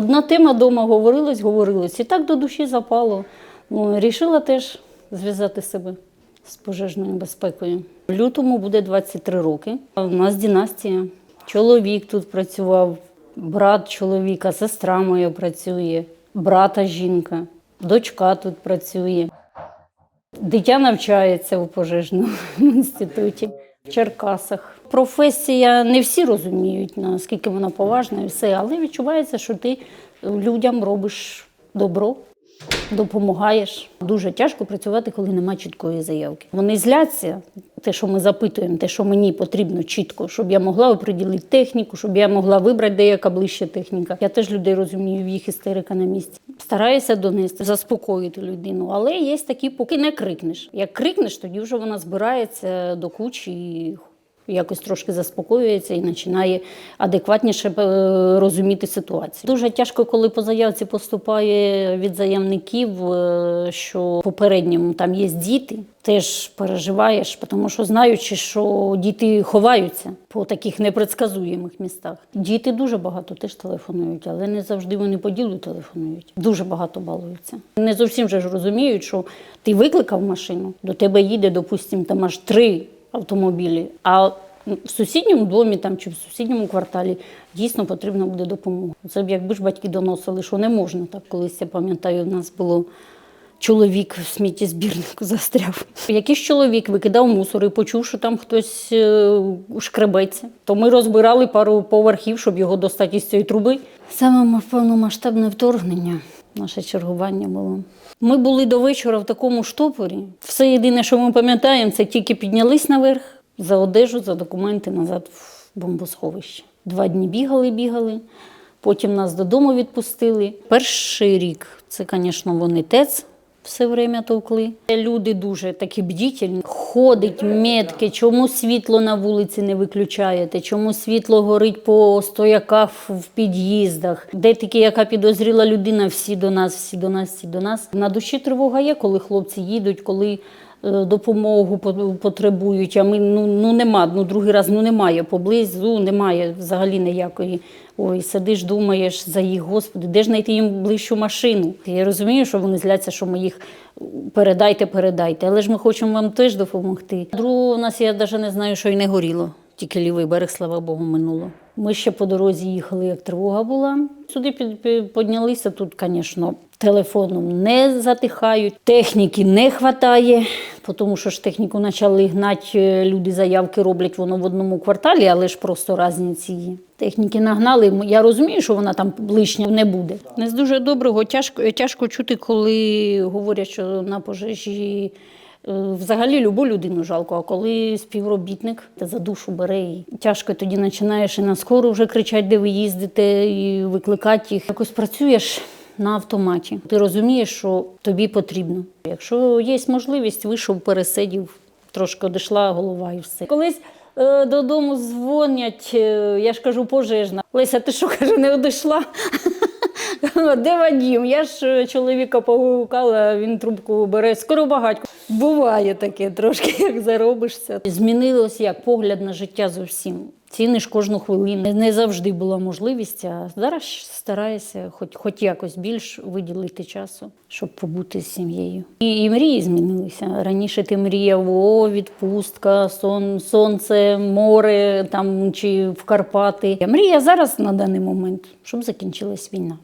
Одна тема вдома говорилась, говорилось, і так до душі запало. Ну, рішила теж зв'язати себе з пожежною безпекою. В лютому буде 23 роки. У нас династія. Чоловік тут працював, брат чоловіка, сестра моя працює, брата жінка, дочка тут працює. Дитя навчається у пожежному інституті Черкасах. Професія не всі розуміють, наскільки вона поважна і все, але відчувається, що ти людям робиш добро, допомагаєш. Дуже тяжко працювати, коли немає чіткої заявки. Вони зляться, те, що ми запитуємо, те, що мені потрібно чітко, щоб я могла оприділити техніку, щоб я могла вибрати, де яка ближча техніка. Я теж людей розумію, їх істерика на місці. Стараюся донести, заспокоїти людину, але є такі, поки не крикнеш. Як крикнеш, тоді вже вона збирається до кучі і якось трошки заспокоюється і починає адекватніше е, розуміти ситуацію. Дуже тяжко, коли по заявці поступає від заявників, е, що попередньому там є діти. Теж переживаєш, тому що знаючи, що діти ховаються по таких непредсказуємих містах. Діти дуже багато теж телефонують, але не завжди вони по ділу телефонують. Дуже багато балуються. Не зовсім же ж розуміють, що ти викликав машину, до тебе їде, допустимо, там аж три автомобілі. А в сусідньому домі там чи в сусідньому кварталі дійсно потрібна буде допомога. Це б якби ж батьки доносили, що не можна так. Колись я пам'ятаю, в нас було. Чоловік в сміттєзбірнику застряв. Якийсь чоловік викидав мусор і почув, що там хтось е, шкребеться. То ми розбирали пару поверхів, щоб його достати із цієї труби. Саме повномасштабне вторгнення, наше чергування було. Ми були до вечора в такому штопорі. Все єдине, що ми пам'ятаємо, це тільки піднялись наверх за одежу, за документи назад в бомбосховище. Два дні бігали, бігали. Потім нас додому відпустили. Перший рік це, звісно, вони ТЕЦ все время товкли. Люди дуже такі бдітельні. Ходить метки, чому світло на вулиці не виключаєте, чому світло горить по стояках в під'їздах. Де таки, яка підозріла людина, всі до нас, всі до нас, всі до нас. На душі тривога є, коли хлопці їдуть, коли допомогу по- потребують. А ми ну, ну нема, ну другий раз ну немає поблизу, немає взагалі ніякої. Ой, сидиш, думаєш за їх, господи, де ж знайти їм ближчу машину? Я розумію, що вони зляться, що ми їх передайте, передайте, але ж ми хочемо вам теж допомогти. Другого у нас я навіть не знаю, що й не горіло. Тільки лівий берег, слава Богу, минуло. Ми ще по дорозі їхали, як тривога була. Сюди під, під- піднялися. Тут, звісно, телефоном не затихають, техніки не вистачає, тому що ж техніку почали гнати, люди заявки роблять воно в одному кварталі, але ж просто різниці є. Техніки нагнали. Я розумію, що вона там лишня не буде. Не з дуже доброго тяжко, тяжко чути, коли говорять, що на пожежі. Е, Взагалі любу людину жалко, а коли співробітник за душу бере і тяжко тоді починаєш і на скору вже кричать, де ви їздите, і викликати їх. Якось працюєш на автоматі. Ти розумієш, що тобі потрібно. Якщо є можливість, вийшов, пересидів, трошки одійшла голова і все. Колись е, додому дзвонять, е, я ж кажу, пожежна. Леся, ти що кажу, не одійшла? Де Вадім? Я ж е, чоловіка погукала, він трубку бере. Скоро багатько. Буває таке трошки, як заробишся. Змінилось як погляд на життя зовсім. Ціниш кожну хвилину. Не завжди була можливість, а зараз стараюся хоч, хоч якось більш виділити часу, щоб побути з сім'єю. І, і мрії змінилися. Раніше ти мріяв о, відпустка, сон, сонце, море там чи в Карпати. А мрія зараз на даний момент, щоб закінчилась війна.